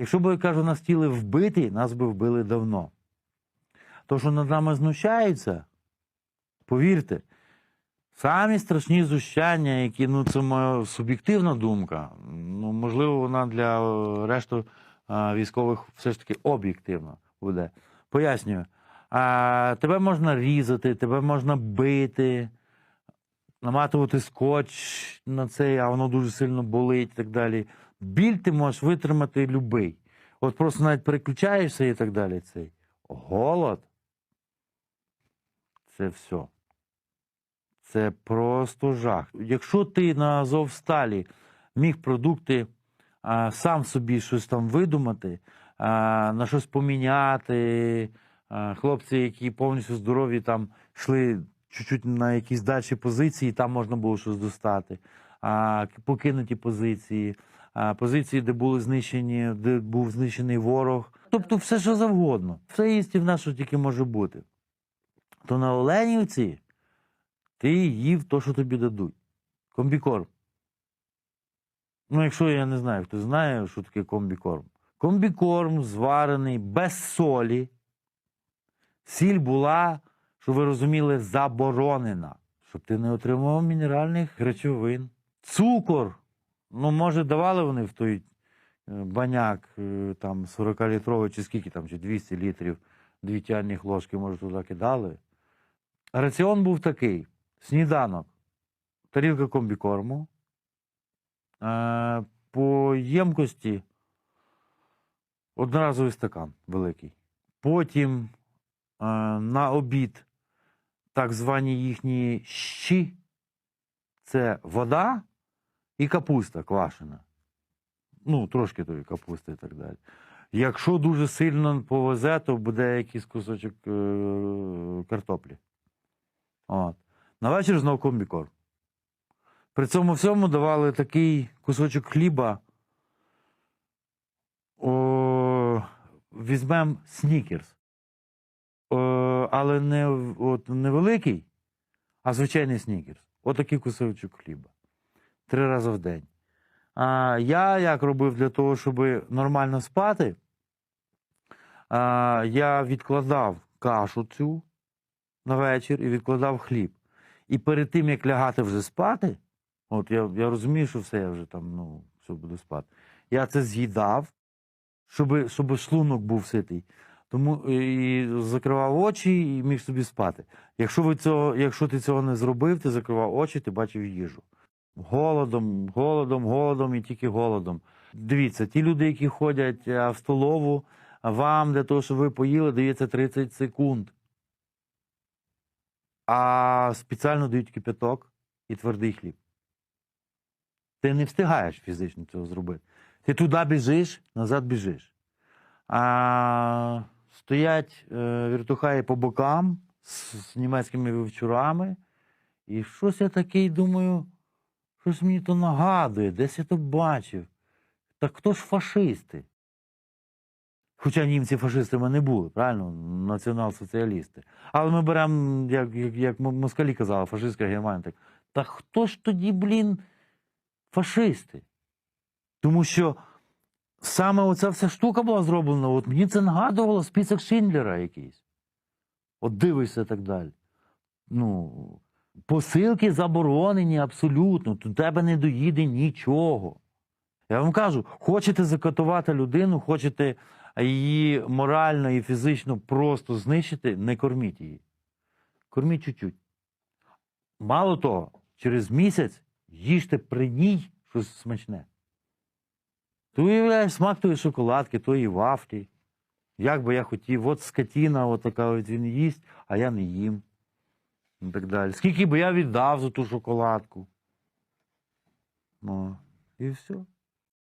Якщо б, я кажу, нас хотіли вбити, нас би вбили давно. То, що над нами знущаються, повірте, самі страшні знущання, які, ну, це моя суб'єктивна думка. Ну, можливо, вона для решти військових все ж таки об'єктивна буде. Пояснюю. А, тебе можна різати, тебе можна бити, наматувати скотч на цей, а воно дуже сильно болить і так далі. Біль ти можеш витримати любий. От просто навіть переключаєшся і так далі. Цей голод. Це все. Це просто жах. Якщо ти на Азовсталі міг продукти а, сам собі щось там видумати, а, на щось поміняти, а, хлопці, які повністю здорові, там йшли чуть-чуть на якісь далі позиції, там можна було щось достати. А, покинуті позиції, позиції, де були знищені, де був знищений ворог. Тобто все, що завгодно. Все їстівне, що тільки може бути. То на Оленівці ти їв то, що тобі дадуть. Комбікорм. Ну, якщо я не знаю, хто знає, що таке комбікорм. Комбікорм зварений без солі. Сіль була, щоб ви розуміли, заборонена, щоб ти не отримував мінеральних речовин. Цукор. Ну, може, давали вони в той е, баняк е, там 40-літровий, чи скільки там, чи 200 літрів, дві чайних ложки, може, туди кидали. Раціон був такий: сніданок, тарілка комбікорму, е, по ємкості одноразовий стакан великий. Потім на обід так звані їхні щі це вода і капуста квашена. Ну, трошки тої капусти і так далі. Якщо дуже сильно повезе, то буде якийсь кусочок е- картоплі. От. На вечір знов комбікорм. При цьому всьому давали такий кусочок хліба. О, візьмемо снікерс. О, але не, от, не великий, а звичайний снікерс. Отакий кусочок хліба. Три рази в день. А я як робив для того, щоб нормально спати, а, я відкладав кашу цю на вечір і відкладав хліб. І перед тим, як лягати вже спати, от я, я розумію, що все, я вже там, ну, все буду спати. Я це з'їдав, щоб, щоб шлунок був ситий. Тому і закривав очі і міг собі спати. Якщо, ви цього, якщо ти цього не зробив, ти закривав очі, ти бачив їжу. Голодом, голодом, голодом і тільки голодом. Дивіться, ті люди, які ходять в столову, вам для того, щоб ви поїли, дається 30 секунд. А спеціально дають кипяток і твердий хліб. Ти не встигаєш фізично цього зробити. Ти туди біжиш, назад біжиш. А стоять е, віртухаї по бокам з німецькими вівчурами. І щось я такий думаю, щось мені то нагадує, десь я то бачив. Так хто ж фашисти? Хоча німці фашистами не були, правильно? Націонал-соціалісти. Але ми беремо, як, як, як москалі казали, фашистська Германія. Так, та хто ж тоді, блін, фашисти? Тому що саме оця вся штука була зроблена, от мені це нагадувало список Шиндлера якийсь. От дивишся так далі. Ну, посилки заборонені абсолютно. До тебе не доїде нічого. Я вам кажу, хочете закатувати людину, хочете її морально і фізично просто знищити, не корміть її. Корміть чуть-чуть. Мало того, через місяць їжте при ній щось смачне. Ти уявляєш смак тої шоколадки, тої вафлі. Як би я хотів, от скотіна, от така от він їсть, а я не їм. І так далі. Скільки би я віддав за ту шоколадку. Ну, і все.